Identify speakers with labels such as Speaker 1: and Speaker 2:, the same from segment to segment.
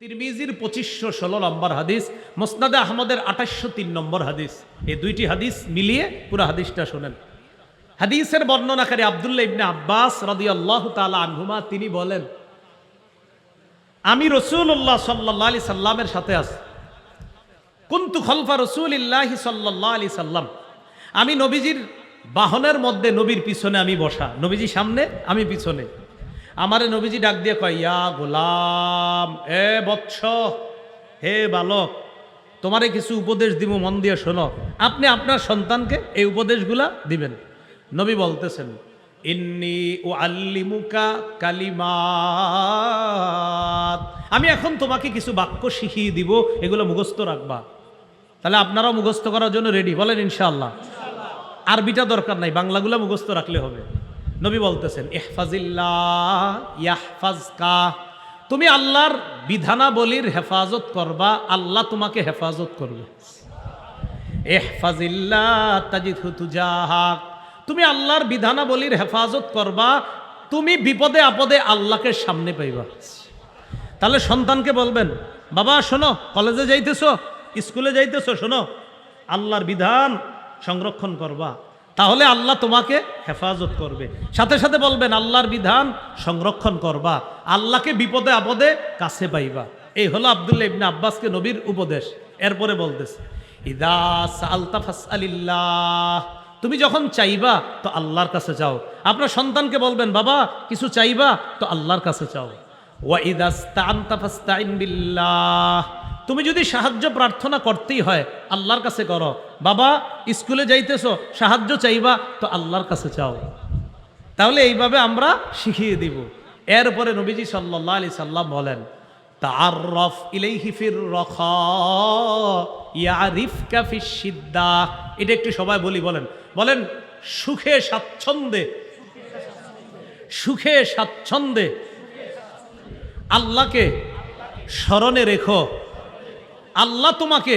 Speaker 1: তিরমিজির পঁচিশশো ষোলো নম্বর হাদিস, মোসনাদে আহমদের আঠাশশো তিন নম্বর হাদিস। এই দুইটি হাদিস মিলিয়ে পুরো হাদিসটা শোনেন। হাদিসের বর্ণনাকারী আবদুল্লাহ ইবনে আব্বাস রদি আল্লাহ তালা আনহুমা, তিনি বলেন, আমি রসুল্লাহ সাল্লাহ আলি সাল্লামের সাথে আছি। কুন্তু খলফা রসুল ইল্লাহি সাল্লাহ আলি সাল্লাম। আমি নবীজির বাহনের মধ্যে নবীর পিছনে আমি বসা। নবীজি সামনে, আমি পিছনে। আমারে নবীজি ডাক দিয়ে কয়, ইয়া গোলাম, এ বৎস, হে বালক, তোমারে কিছু উপদেশ দিব, মন দিয়ে শোনো। আপনি আপনার সন্তানকে এই উপদেশগুলা দিবেন। নবী বলতেছেন, ইন্নি ও আল্লিমুকা কালিমাত, আমি এখন তোমাকে কিছু বাক্য শিখিয়ে দিব, এগুলো মুখস্থ রাখবা। তাহলে আপনারাও মুখস্থ করার জন্য রেডি, বলেন ইনশাআল্লাহ। আরবিটা দরকার নাই, বাংলাগুলো মুখস্থ রাখলে হবে। নবী বলতেছেন ইয়াহফাজকা। তুমি আল্লাহর বিধানাবলীর হেফাজত করবা, আল্লাহ তোমাকে হেফাজত করবে। তুমি আল্লাহর বিধানাবলীর হেফাজত করবা, তুমি বিপদে আপদে আল্লাহকে সামনে পাইবা। তাহলে সন্তানকে বলবেন, বাবা, শোনো, কলেজে যাইতেছো, স্কুলে যাইতেছো, শোনো, আল্লাহর বিধান সংরক্ষণ করবা। তাহলে আল্লাহ তোমাকে হেফাজত করবে। সাথে সাথে বলবেন, আল্লাহর বিধান সংরক্ষণ করবা। আল্লাহকে বিপদে আপদে কাছে পাইবা। এই হলো আবদুল্লাহ ইবনে আব্বাসকে নবীর উপদেশ। এরপরে বলতেছে, ইদা সালতা ফাসআলিল্লাহ। তুমি যখন চাইবা, তো আল্লাহর কাছে যাও। আপনার সন্তানকে বলবেন, বাবা, কিছু চাইবা, তো আল্লাহর কাছে চাও ওয়াইদাস্তাআনতা ফাস্তাইন বিল্লাহ। তুমি যদি সাহায্য প্রার্থনা করতেই হয়, আল্লাহর কাছে করো। বাবা, স্কুলে যাইতেছো, সাহায্য চাইবা, তো আল্লাহর কাছে চাও। তাহলে এইভাবে আমরা শিখিয়ে দিব। এরপরে নবীজি সাল্লাহ আলি সাল্লাম বলেন ফির রখা এটা একটু সবাই বলি, বলেন। বলেন, সুখে স্বাচ্ছন্দ্যে। সুখে স্বাচ্ছন্দ্যে। আল্লাহকে স্মরণে রেখো। আল্লাহ তোমাকে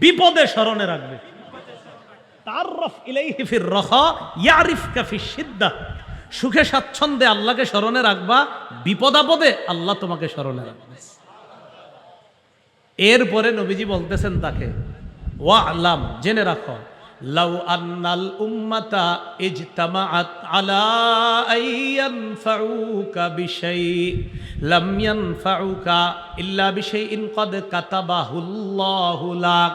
Speaker 1: বিপদে স্মরণে রাখবে। সুখে স্বাচ্ছন্দ্যে আল্লাহকে স্মরণে রাখবা, বিপদ আপদে আল্লাহ তোমাকে স্মরণে রাখবে। এরপরে নবীজি বলতেছেন তাকে ওয়া আল্লাম জেনে রাখো লাউ আন্নাল উম্মাতা ইজতামাআত আলা আইয়ানফাউকা বিশাই, লাম ইয়ানফাউকা ইল্লা বিশাইইন ক্বাদ কাতাবাহুল্লাহু লাক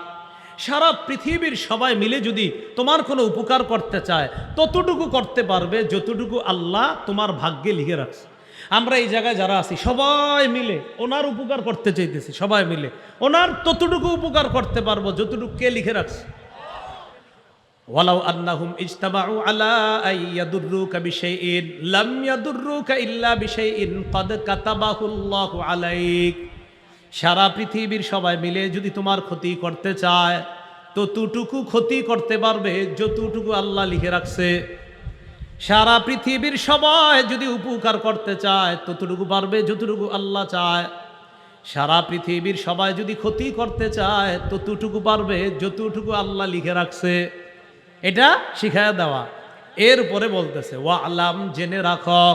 Speaker 1: সারা পৃথিবীর সবাই মিলে যদি তোমার কোনো উপকার করতে চায়, ততটুকু করতে পারবে যতটুকু আল্লাহ তোমার ভাগ্যে লিখে রাখছে। আমরা এই জায়গায় যারা আছি, সবাই মিলে ওনার উপকার করতে চাইতেছি, সবাই মিলে। ওনার ততটুকু উপকার করতে পারব যতটুকু কে লিখে রাখছে? ওয়ালাউ আন্নাহুম ইজতামাউ আলা আইয়াদুররুকা বিশাইইন, লাম ইয়াদুররুকা ইল্লা বিশাইইন ক্বাদ কাতাবাহুল্লাহু আলাইক। সারা পৃথিবীর সবাই মিলে যদি তোমার ক্ষতি করতে চায় ততটুকু ক্ষতি করতে পারবে যতটুকু আল্লাহ লিখে রাখছে। সারা পৃথিবীর সবাই যদি উপকার করতে চায়, ততটুকু পারবে যতটুকু আল্লাহ চায়। সারা পৃথিবীর সবাই যদি ক্ষতি করতে চায়, ততটুকু পারবে যতটুকু আল্লাহ লিখে রাখছে। এটা শিখায় দেওয়া। এরপরে বলতেছে ওয়া আলাম জেনে রাখো,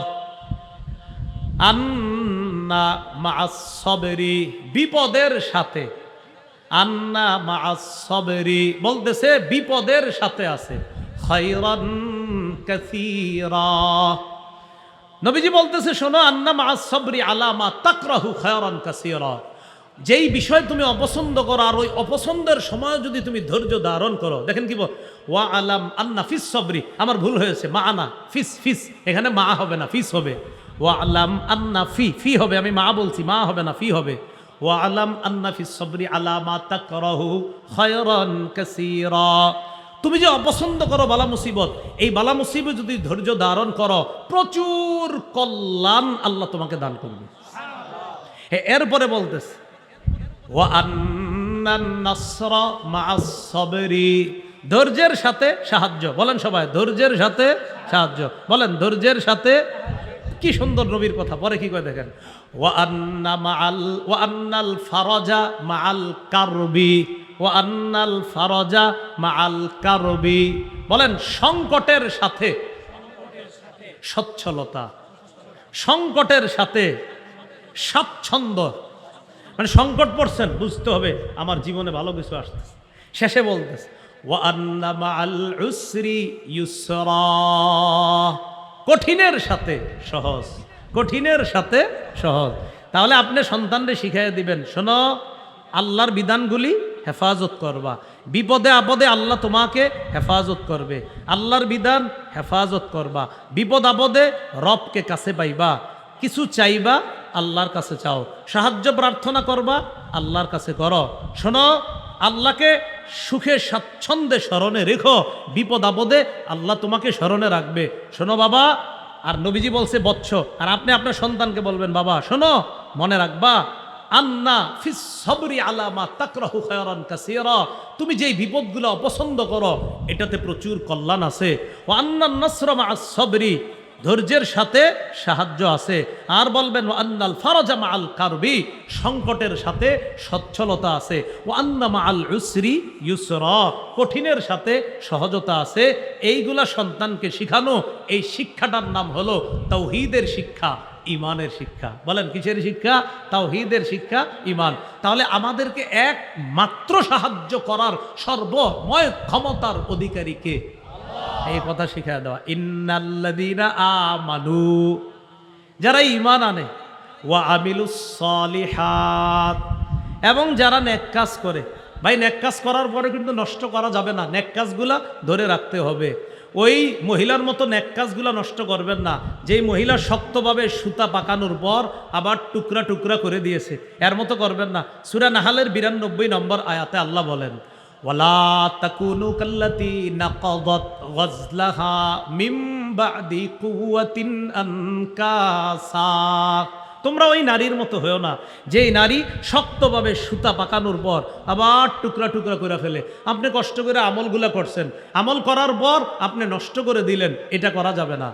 Speaker 1: আন্না মাসবরি বিপদের সাথে, আন্না মাসবরি বলতেছে, বিপদের সাথে আছে। খৈরন কাসীরা। নবীজি বলতেছে, শোনো, আন্না মাসবরি আলামা তাকরাহু খয়রান কাসীরা। যেই বিষয় তুমি অপছন্দ করো আর ওই অপছন্দের সময় যদি তুমি ধৈর্য ধারণ করো, দেখেন কি ওয়া আলাম আন্না ফিস সবরি, আমার ভুল হয়েছে, মা আনা ফিস ফিস, এখানে মা হবে না, ফিস হবে। ওয়া আলাম আন্না ফি ফি হবে, আমি মা বলছি, মা হবে না, ফি হবে। ওয়া আলাম আন্না ফিস সবরি কাসীরা। তুমি যে অপছন্দ করো বালা মুসিবত, এই বালা মুসিবত যদি ধৈর্য ধারণ করো, প্রচুর কল্যাণ আল্লাহ তোমাকে দান করবে। এরপরে বলতেছে ওয়া আন্নান নাসরা মা'আস সাবরি ধৈর্যের সাথে সাহায্য। বলেন সবাই, ধৈর্যের সাথে সাহায্য। বলেন, ধৈর্যের সাথে কি সুন্দর নবীর কথা, পরে কি করে দেখেন? ওয়া আন্না মাআল ওয়া আন্নাল ফারাজা মাআল কারবি ওয়া আন্নাল ফারাজা মাআল কারবি বলেন, সংকটের সাথে সচ্ছলতা। সংকটের সাথে স্বাচ্ছন্দ্য। মানে সংকট পড়ছেন, বুঝতে হবে আমার জীবনে ভালো কিছু আসতেছে। শেষে বলতেছে কঠিনের সাথে সহজ, কঠিনের সাথে সহজ। তাহলে আপনি সন্তানরে শিখাই দিবেন, শোনো, আল্লাহর বিধানগুলি হেফাজত করবা। বিপদে আপদে আল্লাহ তোমাকে হেফাজত করবে। আল্লাহর বিধান হেফাজত করবা। বিপদ আপদে রবকে কাছে পাইবা। কিছু চাইবা, আল্লাহর কাছে চাও। সাহায্য প্রার্থনা করবা, আল্লাহর কাছে করো। শোনো, আল্লাহকে সুখে স্বাচ্ছন্দ্যে স্মরণে রেখো। বিপদ আপদে আল্লাহ তোমাকে স্মরণে রাখবে। শোনো বাবা, আর নবীজি বলছে, বৎস, আর আপনি আপনার সন্তানকে বলবেন, বাবা, শোনো, মনে রাখবা, আন্না ফিস সবরি আলামা তাকরাহু তুমি যেই বিপদগুলো অপছন্দ করো, এটাতে প্রচুর কল্যাণ আছে। ও আন্না নাসরা সবরি ধৈর্যের সাথে সাহায্য আছে। আর বলবেন ও আন্নাল ফারাজা মাআল কারবি সংকটের সাথে সচ্ছলতা আছে। ও আন্না মাআল উসরি ইউসরা কঠিনের সাথে সহজতা আছে। এইগুলা সন্তানকে শিখানো, এই শিক্ষাটার নাম হলো তৌহিদের শিক্ষা ইমানের শিক্ষা। বলেন, কিসের শিক্ষা? তাওহীদের শিক্ষা ইমান তাহলে আমাদেরকে একমাত্র সাহায্য করার সর্বময় ক্ষমতার অধিকারীকে এই কথা শিখায় দেওয়া। ইন্নাল্লাযীনা আমানু, যারা ইমান আনে, ওয়া আমিলুস সলিহাত, এবং যারা নেক কাজ করে। ভাই, নেক কাজ করার পরে কিন্তু নষ্ট করা যাবে না। নেক কাজগুলা ধরে রাখতে হবে। ওই মহিলার মতো নেক কাজগুলা নষ্ট করবেন না। যেই মহিলা শক্তভাবে সুতা পাকানোর পর আবার টুকরা টুকরা করে দিয়েছে, এর মতো করবেন না। সুরা নাহালের বিরানব্বই নম্বর আয়াতে আল্লাহ বলেন ওয়ালা তাকুনু কাল্লাতি নাকাদাত গজলাহা মিম বাদি কুওয়াতিন আনকাসা। তোমরা ওই নারীর মতো হয়েও না, যেই নারী শক্তভাবে সুতা পাকানোর পর আবার টুকরা টুকরা করে ফেলে। আপনি কষ্ট করে আমলগুলা করছেন, আমল করার পর আপনি নষ্ট করে দিলেন, এটা করা যাবে না।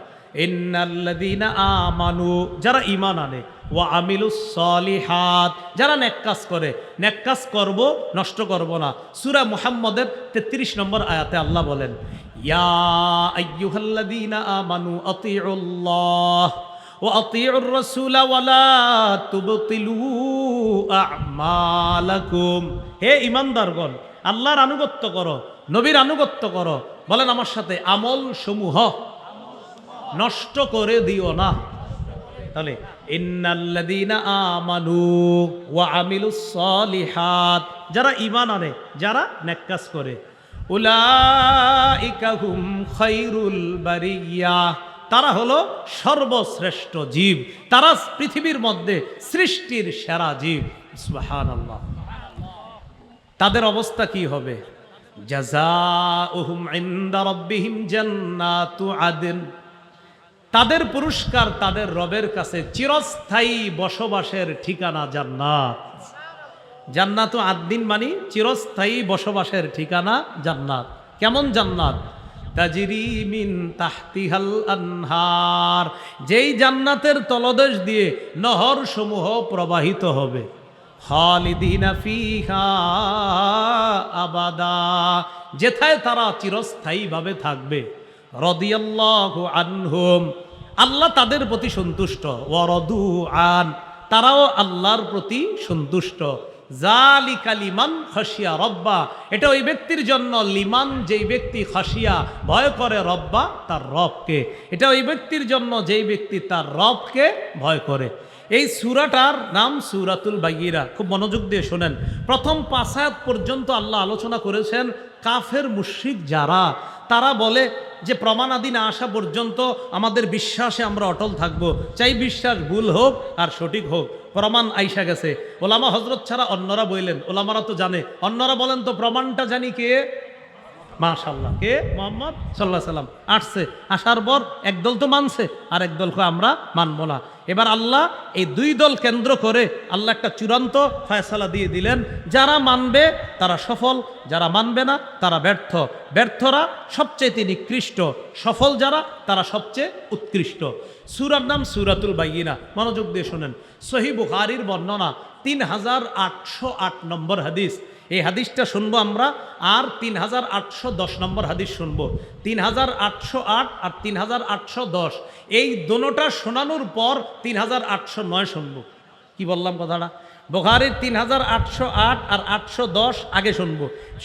Speaker 1: ইন্নাল্লাযীনা আমানু, যারা ইমান আনে ও আমিলুস সলিহাত। যারা নেককাস করে নেককাস করব, নষ্ট করব না। সুরা মুহাম্মদের তেত্রিশ নম্বর আয়াতে আল্লাহ বলেন, ইয়া আইয়ুহাল্লাদিনা আমানু আতিউল্লাহ ও আতিউর রাসূলা ওয়ালা তুবতিলু আমালাকুম। হে ইমানদারগণ আল্লাহর আনুগত্য করো, নবীর আনুগত্য করো। বলেন আমার সাথে আমল সমূহ নষ্ট করে দিও না। তাহলে, ইন্নাল্লাযীনা আমানু ওয়া আমিলুস সলিহাত। যারা ঈমান আনে, যারা নেক কাজ করে। উলাইকা হুম খায়রুল বারিয়া। তারা হলো সর্বশ্রেষ্ঠ জীব। তারা পৃথিবীর মধ্যে সৃষ্টির সেরা জীব। সুবহানাল্লাহ। তাদের অবস্থা কি হবে? জাযাউহুম ইনদা রাব্বিহিম জান্নাতু আদন। তাদের পুরস্কার তাদের রবের কাছে চিরস্থায়ী বসবাসের ঠিকানা জান্নাত। জান্নাত আদ্দিন মানি চিরস্থায়ী বসবাসের ঠিকানা জান্নাত। কেমন জান্নাত? তাহতিহাল আনহার। যেই জান্নাতের তলদেশ দিয়ে নহর সমূহ প্রবাহিত হবে। আবাদা। যেথায় তারা চিরস্থায়ীভাবে থাকবে। রদিয়াল্লাহু আনহুম। আল্লাহ তাদের প্রতি সন্তুষ্ট। ওয়ারদু আন, তারাও আল্লাহর প্রতি সন্তুষ্ট। জালিকা লিমান খসিয়া রব্বা, এটা ওই ব্যক্তির জন্য লিমান যেই ব্যক্তি খসিয়া ভয় করে রব্বা, তার রবকে। এটা ওই ব্যক্তির জন্য যেই ব্যক্তি তার রবকে ভয় করে। এই সুরাটার নাম সুরাতুল বাইরা খুব মনোযোগ দিয়ে শোনেন। প্রথম পাঁচায়াত পর্যন্ত আল্লাহ আলোচনা করেছেন, কাফের মুশ্রিক যারা, তারা বলে যে প্রমাণাদি না আসা পর্যন্ত আমাদের বিশ্বাসে আমরা অটল থাকব। চাই বিশ্বাস ভুল হোক আর সঠিক হোক। প্রমাণ আইসা গেছে। ওলামা হজরত ছাড়া অন্যরা বললেন ওলামারা তো জানে। অন্যরা বলেন, তো প্রমাণটা জানি কে? মাশাল্লাহ কে? মোহাম্মদ সাল্লাহ সাল্লাম। আসছে। আসার পর একদল তো মানছে, আর একদলকে আমরা মানব না। এবার আল্লাহ এই দুই দল কেন্দ্র করে আল্লাহ একটা চূড়ান্ত ফয়সালা দিয়ে দিলেন। যারা মানবে, তারা সফল, যারা মানবে না, তারা ব্যর্থ। ব্যর্থরা সবচেয়ে নিকৃষ্ট। সফল যারা, তারা সবচেয়ে উৎকৃষ্ট। সুরার নাম সুরাতুল বাইয়িনা। মনোযোগ দিয়ে শোনেন। সহি বুখারির বর্ণনা তিন হাজার আটশো আট নম্বর হাদিস। এই হাদিসটা শুনব আমরা, আর তিন হাজার আটশো দশ নম্বর হাদিস শুনব। তিন হাজার আটশো আট আর তিন হাজার আটশো দশ। এই দোনোটা শোনানোর পর তিন হাজার আটশো নয় শুনব। কি বললাম কথাটা? বোখারির তিন হাজার আটশো আট আর আটশো দশ আগে শুনব।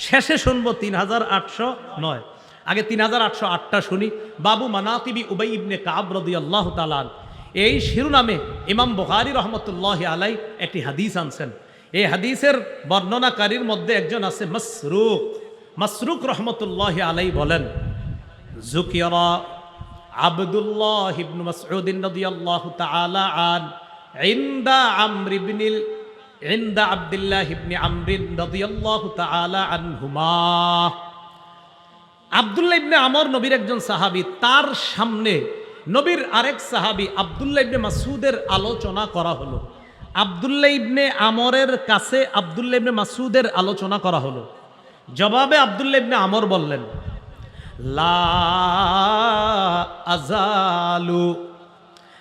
Speaker 1: শেষে শুনব তিন হাজার আটশো নয়। আগে তিন হাজার আটশো আটটা শুনি। বাবু মানাতিবি উবাই ইবনে কাব রদি আল্লাহ তালান এই শিরোনামে ইমাম বুখারি রহমতুল্লাহ আলাই একটি হাদিস আনছেন। এই হাদিসের বর্ণনাকারীর মধ্যে একজন আছে মসরুক। মসরুক রহমতুল্লাহ আলাই বলেন, জুকিরা আবদুল্লাহ ইবনু মাসউদিন রাদিয়াল্লাহু তাআলা আন ইনদা আমর ইবনিল, ইনদা আব্দুল্লাহ ইবনি আমরিন রাদিয়াল্লাহু তাআলা আনহুমা। আবদুল্লাহ ইবনে আমর নবীর একজন সাহাবী, তার সামনে নবীর আরেক সাহাবী আবদুল্লাহ ইবনে মাসুদের আলোচনা করা হলো। আবদুল্লাহ ইবনে আমরের কাছে আবদুল্লাহ ইবনে মাসুদের আলোচনা করা হলো। জবাবে আবদুল্লাহ ইবনে আমর বললেন, লা আজালু।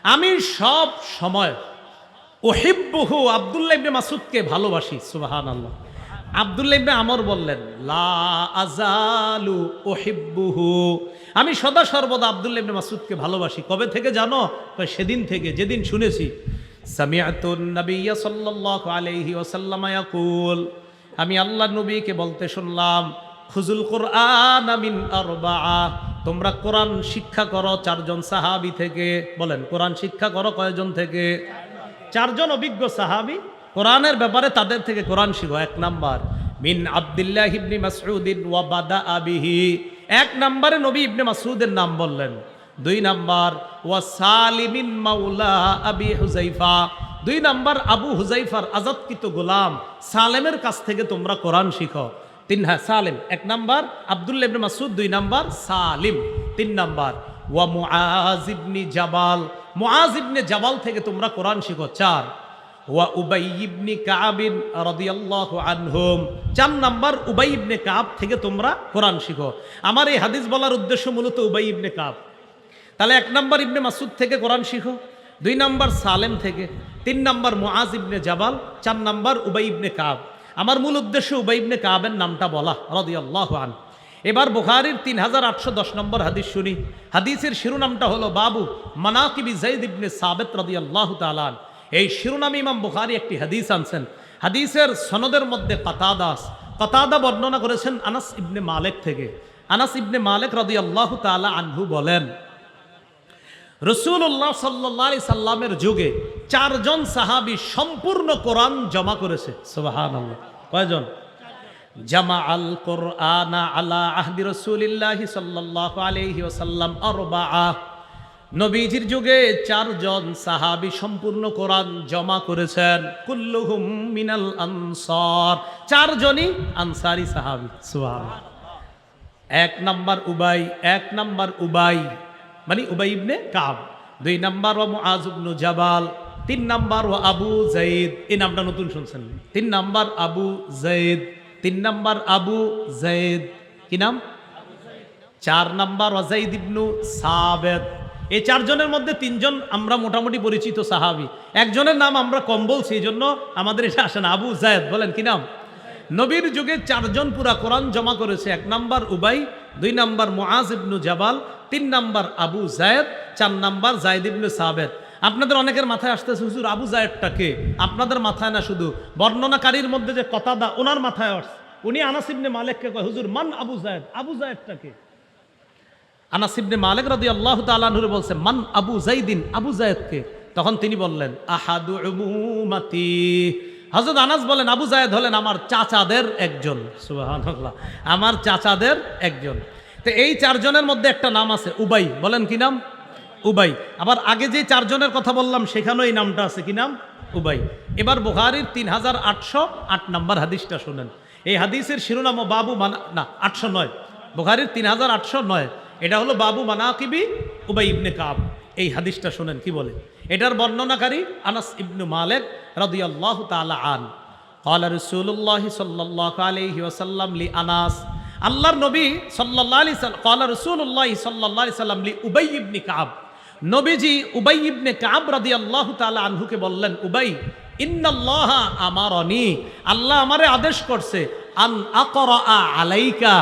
Speaker 1: আমি সব সময় ওহিব্বুহু আবদুল্লাহ ইবনে মাসুদকে ভালোবাসি সুবাহান আল্লাহ আবদুল্লাহ ইবনে আমর বললেন, লা আজালু ওহিব্বুহু আমি সদা সর্বদা আবদুল্লাহ ইবনে মাসুদকে ভালোবাসি। কবে থেকে জানো? সেদিন থেকে, যেদিন শুনেছি। আমি আল্লাহ নবীকে বলতে শুনলাম খুজুল কোরআন আমিন তোমরা কোরআন শিক্ষা করো চারজন সাহাবি থেকে। বলেন, কোরআন শিক্ষা করো কয়জন থেকে? চারজন অভিজ্ঞ সাহাবি, কোরআনের ব্যাপারে তাদের থেকে কোরআন শিখো, এক নাম্বার। মিন আব্দুল্লাহ ইবনি মাসউদিন ওয়া বাদা আবিহি, এক নম্বরে নবী ইবনে মাসউদের নাম বললেন। দুই নাম্বার, ওয়া সালিমিন মাওলা আবি হুজাইফা। দুই নাম্বার, আবু হুজাইফার আজাদকৃত গোলাম, সালেমের কাছ থেকে তোমরা কোরআন শিখো। তিন হ্যাঁ সালেম, এক নাম্বার, আব্দুল্লাহ ইবনে মাসুদ দুই নাম্বার, সালিম, তিন নাম্বার। ওয়া মুআজ ইবনি জাবাল, মুআজ ইবনে জাবাল থেকে তোমরা কোরআন শিখো। চার, ওয়া উবাই ইবনি কাবিন রাদিয়াল্লাহু আনহুম, চার নাম্বার, উবাই ইবনে কাব থেকে তোমরা কোরআন শিখো। আমার এই হাদিস বলার উদ্দেশ্য মূলত উবাই ইবনে কাব তাহলে এক নম্বর ইবনে মাসুদ থেকে কোরআন শিখো, দুই নম্বর সালেম থেকে, তিন নাম্বার মুআজ ইবনে জাবাল, চার নম্বর উবাই ইবনে কাব। আমার মূল উদ্দেশ্য উবাই ইবনে কাবের নামটা বলা, রাদিয়াল্লাহু আন এবার বুখারীর তিন হাজার আটশো দশ নম্বর হাদিস শুনি। হাদিসের শিরোনামটা হলো বাবু মানাকিবি জাইদ ইবনে সাবেত রাদিয়াল্লাহু তাআলা এই শিরোনামে ইমাম বুখারী একটি হাদিস আনছেন। হাদিসের সনদের মধ্যে কাতাদাস কাতাদা বর্ণনা করেছেন আনাস ইবনে মালেক থেকে। আনাস ইবনে মালেক রাদিয়াল্লাহু তাআলা আনহু বলেন রসুল্লাহ সাল্লি সাল্লামের যুগে চারজন সাহাবি সম্পূর্ণ কোরআন জমা করেছে। সুবাহান কয়জন? জামা আল কোরআন আলা আহদি রসুলিল্লাহি সাল্লাহ আলহি ওসাল্লাম আরবা নবীজির যুগে চারজন সাহাবি সম্পূর্ণ কোরআন জমা করেছেন। কুল্লুহুম মিনাল আনসার। চারজনই আনসারি সাহাবি। সুবহান এক নাম্বার উবাই, এক নাম্বার উবাই। মানে উবাই ইবনে কাব। দুই নাম্বার ও মুআজ ইবনু জাবাল, তিন নাম্বার ও আবু জাইদ এই নামটা নতুন শুনছেন? তিন নাম্বার আবু জাইদ তিন নাম্বার আবু জাইদ কি নাম? চার নাম্বার ওয়াজাইদ ইবনু সাবেদ এই চারজনের মধ্যে তিনজন আমরা মোটামুটি পরিচিত সাহাবি। একজনের নাম আমরা কম বলছি, এই জন্য আমাদের এটা আসে না। আবু জায়দ বলেন কি নাম? নবীর যুগে চারজন পুরা কোরআন জমা করেছে। এক নাম্বার উবাই, দুই নাম্বার মুআজ ইবনু জাবাল, তিন নাম্বার আবু জায়দ, চার নাম্বার জায়দ ইবনু সাবেদ আপনাদের অনেকের মাথায় আসতেছে, হুজুর, আবু জায়দটা কে? আপনাদের মাথায় না শুধু। বর্ণনাকারীর মধ্যে যে কথা দা, ওনার মাথায় আসছে। উনি আনাস ইবনে মালিককে কয়, হুজুর, মান আবু জায়দ? আবু জায়দটা কে? আনাস মালিক রাদিয়াল্লাহু তাআলা নূরে বলছে, মান আবু জাইদিন, আবু জায়দকে তখন তিনি বললেন, আহাদু উমুমাতি। হযরত আনাস বলেন, আবু জায়দ হলেন আমার চাচাদের একজন। আমার চাচাদের একজন। তো এই চারজনের মধ্যে একটা নাম আছে, উবাই। বলেন কি নাম? উবাই। আবার আগে যে চারজনের কথা বললাম, সেখানেও এই নামটা আছে। কি নাম? উবাই। এবার বুখারীর তিন হাজার আটশো আট নম্বর হাদিসটা শুনেন। এই হাদিসের শিরোনাম বাবু মানা, না, আটশো নয়। বুখারীর তিন হাজার আটশো নয়। এটা হলো বাবু মানাকিবি উবাই ইবনে কাব। এই হাদিসটা শুনেন, কি বলে? এটার বর্ণনাকারী আনাস ইবনু মালেক রাদিয়াল্লাহু তাআলা আন قال رسول الله صلى الله عليه وسلم لأناس আল্লাহর নবী সাল্লাল্লাহু আলাইহি সাল্লাম قال رسول الله صلى الله عليه وسلم لأبي بن كعب নবীজি উবাই ইবনে কাব রাদিয়াল্লাহু তাআলা আনহুকে বললেন উবাই ইন্নাল্লাহা আমারনি আল্লাহ আমারে আদেশ করছে আন আকরা আলাইকা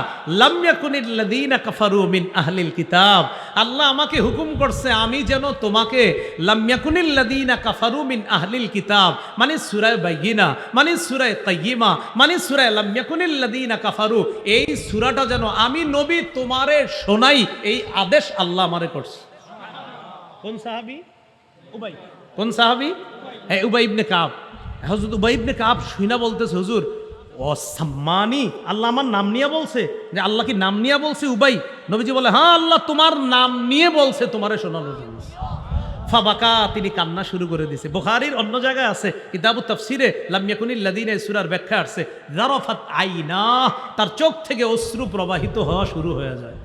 Speaker 1: লাম ইয়াকুনিল্লাযীনা কাফারু মিন আহলিল কিতাব। আল্লাহ আমাকে হুকুম করছে, আমি যেন তোমাকে লাম ইয়াকুনিল্লাযীনা কাফারু মিন আহলিল কিতাব মানে সূরা বাইয়িনা মানে সূরা কাইয়িমা মানে সূরা লাম ইয়াকুনিল্লাযীনা কাফারু, এই সূরাটা যেন আমি নবী তোমারে শোনাই, এই আদেশ আল্লাহ আমারে করছে। কোন সাহাবী? উবাই। কোন সাহাবী? হ্যাঁ উবাই ইবনে কাব। হজরত উবাই ইবনে কাব শুইনা বলতেছে, হুজুর ও সাম্মানি আল্লাহ আমার নাম নিয়ে বলছে। যে আল্লাহ কি নাম নিয়ে বলছে উবাই? নবীজি বলে হ্যাঁ আল্লাহ তোমার নাম নিয়ে বলছে তোমারে জন্য। ফাবাকা, তিনি কান্না শুরু করে দিয়েছে বুখারীর অন্য জায়গায় আছে কিতাবু তাফসিরে লামিয়াকুনিল লাদিনে সুরার ব্যাখ্যা আসছে জারফাত আইনা তার চোখ থেকে অশ্রু প্রবাহিত হওয়া শুরু হয়ে যায়।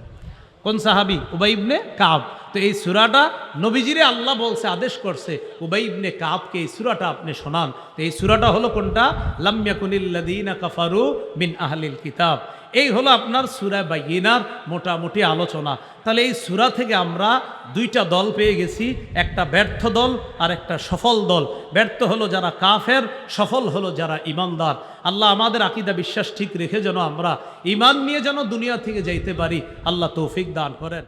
Speaker 1: কোন সাহাবি? উবাই ইবনে কাব। তো এই সুরাটা নবীজিরে আল্লাহ বলছে, আদেশ করছে, উবাই ইবনে কাবকে এই সুরাটা আপনি শোনান। তো এই সুরাটা হলো কোনটা? লাম্যাকুনিল্লাদিনা কাফারু মিন আহলিল কিতাব। এই হলো আপনার সুরা বাইনার মোটামুটি আলোচনা। তাহলে এই সুরা থেকে আমরা দুইটা দল পেয়ে গেছি, একটা ব্যর্থ দল আর একটা সফল দল। ব্যর্থ হলো যারা কাফের, সফল হলো যারা ইমানদার। আল্লাহ আমাদের আকিদা বিশ্বাস ঠিক রেখে যেন আমরা ইমান নিয়ে যেন দুনিয়া থেকে যাইতে পারি। আল্লাহ তৌফিক দান করেন।